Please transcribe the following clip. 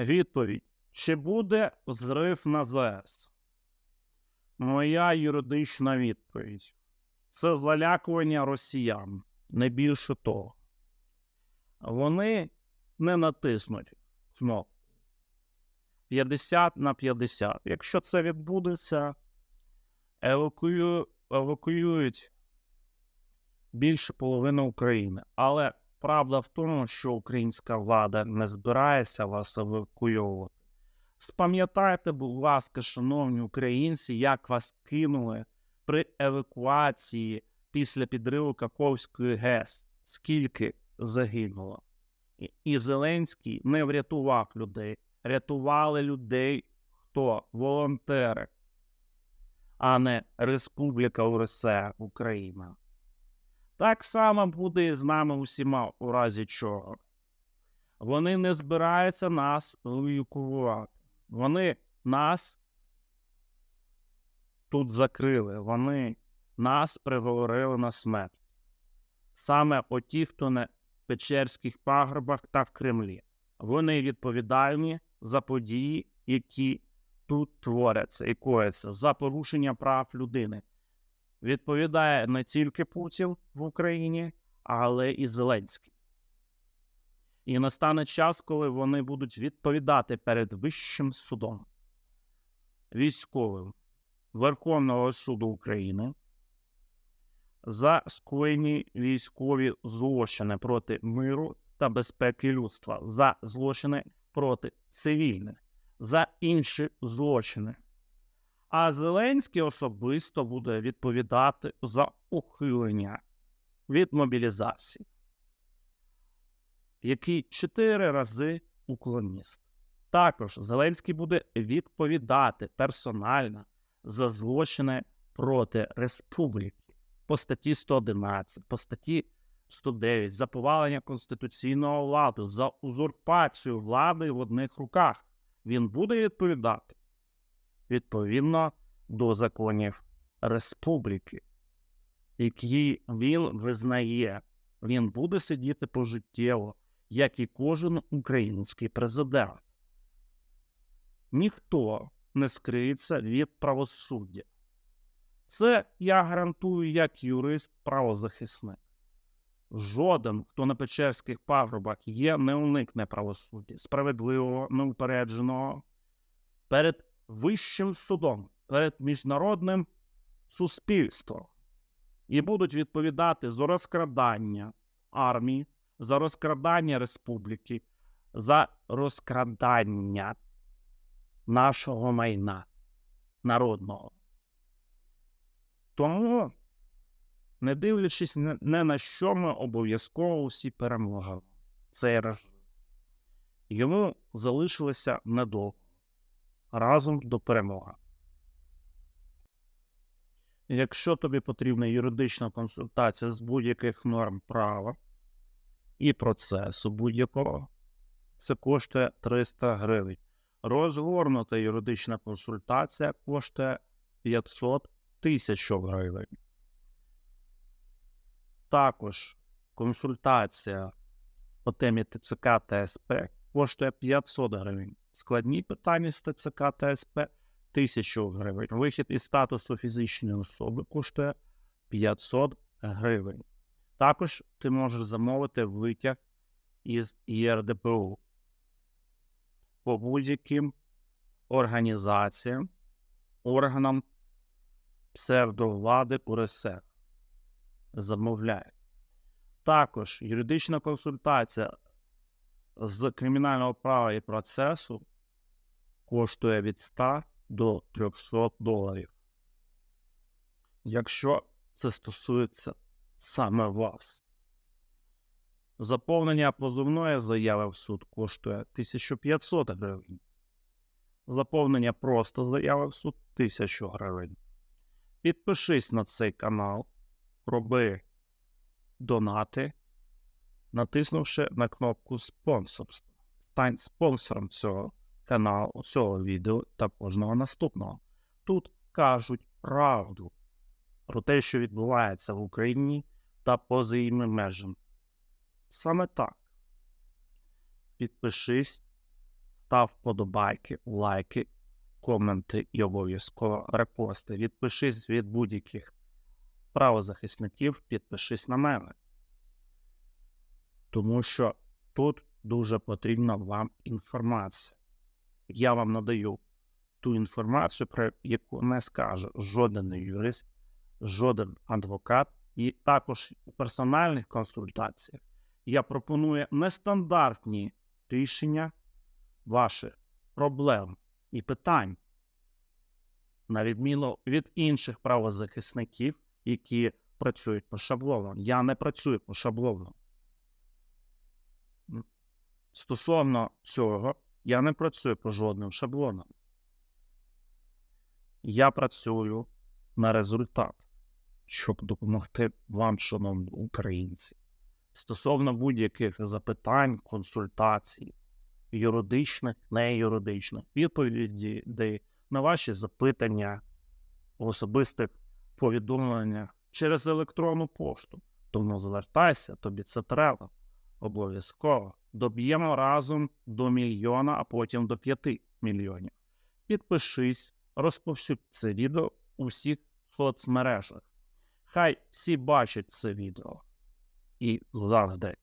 Відповідь: чи буде зрив на ЗАЕС? Моя юридична відповідь: це залякування росіян, не більше того. Вони не натиснуть кнопку 50 на 50. Якщо це відбудеться, евакую... евакуюють більше половини України. Але правда в тому, що українська влада не збирається вас евакуйовувати. Спам'ятайте, будь ласка, шановні українці, як вас кинули при евакуації після підриву Каховської ГЕС. Скільки загинуло? І Зеленський не врятував людей, рятували людей хто? Волонтери, а не Республіка УРСР Україна. Так само буде з нами усіма, у разі чого. Вони не збираються нас евакуювати. Вони нас тут закрили, вони нас приговорили на смерть. Саме оті, хто на Печерських пагорбах та в Кремлі. Вони відповідальні за події, які тут творяться і кояться, за порушення прав людини. Відповідає не тільки Путін в Україні, але і Зеленський. І настане час, коли вони будуть відповідати перед Вищим судом, військовим Верховного суду України за скоєні військові злочини проти миру та безпеки людства, за злочини проти цивільних, за інші злочини. А Зеленський особисто буде відповідати за ухилення від мобілізації, який чотири рази уклоніст. Також Зеленський буде відповідати персонально за злочини проти республіки по статті 111, по статті 109 за повалення конституційного ладу, за узурпацію влади в одних руках. Він буде відповідати відповідно до законів республіки, які він визнає. Він буде сидіти пожиттєво, як і кожен український президент. Ніхто не скриється від правосуддя. Це я гарантую як юрист правозахисник. Жоден, хто на Печерських пагорбах є, не уникне правосуддя, справедливого, неупередженого перед Вищим судом, перед міжнародним суспільством і будуть відповідати за розкрадання армії, за розкрадання республіки, за розкрадання нашого майна народного. Тому, не дивлячись не на що ми обов'язково усі переможемо. Цей режим. Йому залишилося недовго разом до перемоги. Якщо тобі потрібна юридична консультація з будь-яких норм права і процесу будь-якого, це коштує 300 гривень. Розгорнута юридична консультація коштує 500 тисяч гривень. Також консультація по темі ТЦК та СП коштує 500 гривень. Складні питання з ТЦК та СП 1000 гривень. Вихід із статусу фізичної особи коштує 500 гривень. Також ти можеш замовити витяг із ЄРДПУ по будь-яким організаціям, органам псевдовлади УРСР. Замовляє. Також юридична консультація з кримінального права і процесу коштує від 100 до 300 доларів. Якщо це стосується саме вас. Заповнення позовної заяви в суд коштує 1500 гривень. Заповнення просто заяви в суд 1000 гривень. Підпишись на цей канал, роби донати натиснувши на кнопку спонсорство. Стань спонсором цього каналу, цього відео та кожного наступного. Тут кажуть правду про те, що відбувається в Україні та поза її межами. Саме так. Підпишись, став вподобайки, лайки, коменти і обов'язково репости. Відпишись від будь-яких правозахисників, підпишись на мене. Тому що тут дуже потрібна вам інформація. Я вам надаю ту інформацію, про яку не скаже жоден юрист, жоден адвокат, і також у персональних консультаціях я пропоную нестандартні рішення ваших проблем і питань, на відміну від інших правозахисників, які працюють по шаблонам. Я не працюю по шаблонам. М. Стосовно цього, я не працюю по жодним шаблонам. Я працюю на результат, щоб допомогти вам, шановні українці. Стосовно будь-яких запитань, консультацій, юридичних, неюридичних, відповіді на ваші запитання, особистих повідомлення через електронну пошту. Тому звертайся, тобі це треба. Обов'язково. Доб'ємо разом до мільйона, а потім до п'яти мільйонів. Підпишись, розповсюдь це відео у всіх соцмережах. Хай всі бачать це відео і завжди